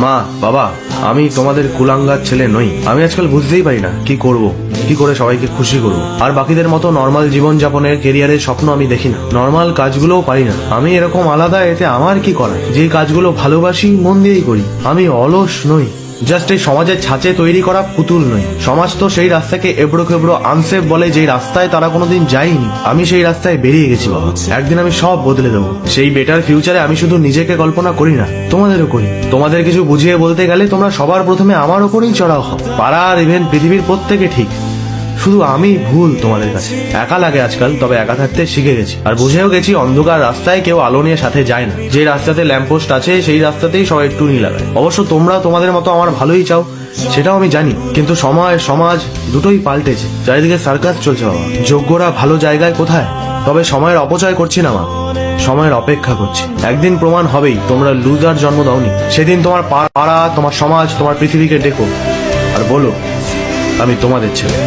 মা, বাবা, আমি তোমাদের কুলাঙ্গার ছেলে নই। আমি আজকাল বুঝতেই পারি না কি করব, কি করে সবাইকে খুশি করব। আর বাকিদের মতো নর্মাল জীবন যাপনের কেরিয়ারের স্বপ্ন আমি দেখি না। নর্মাল কাজগুলোও পারি না। আমি এরকম আলাদা, এতে আমার কি করা যে কাজগুলো ভালোবাসি, মন দিয়েই করি। আমি অলস নই। জাস্ট এই সমাজের ছাঁচে তৈরি করা পুতুল নয়। সমাজ তো সেই রাস্তাকে এবড়ো খেবড়ো আনসেফ বলে যে রাস্তায় তারা কোনোদিন যায়নি। আমি সেই রাস্তায় বেরিয়ে গেছি বাবা। একদিন আমি সব বদলে দেবো। সেই বেটার ফিউচারে আমি শুধু নিজেকে কল্পনা করি না, তোমাদেরও করি। তোমাদের কিছু বুঝিয়ে বলতে গেলে তোমরা সবার প্রথমে আমার ওপরেই চড়াও। হও পাড়ার ইভেন পৃথিবীর প্রত্যেকে ঠিক। শুধু আমি ভুল তোমাদের কাছে। একা লাগে আজকাল, তবে একা থাকতে শিখে গেছি। আর বুঝেও গেছি, অন্ধকার রাস্তায় কেউ আলো নিয়ে সাথে যায় না। যে রাস্তাতে ল্যাম্পোস্ট আছে, সেই রাস্তাতেই সবাই টুনি লাগায়। অবশ্য তোমরা তোমাদের মতো আমার ভালোই চাও, সেটাও আমি জানি। কিন্তু সময়, সমাজ দুটোই পাল্টেছে। চারিদিকে সার্কাস চলছে বাবা। যোগ্যরা ভালো জায়গায় কোথায়? তবে সময়ের অপচয় করছি না মা। সময়ের অপেক্ষা করছি। একদিন প্রমাণ হবেই, তোমরা লুজার জন্ম দাওনি। সেদিন তোমার পাড়া, তোমার সমাজ, তোমার পৃথিবীকে ডেকো। আর বলো আমি তোমাদের ছেলে।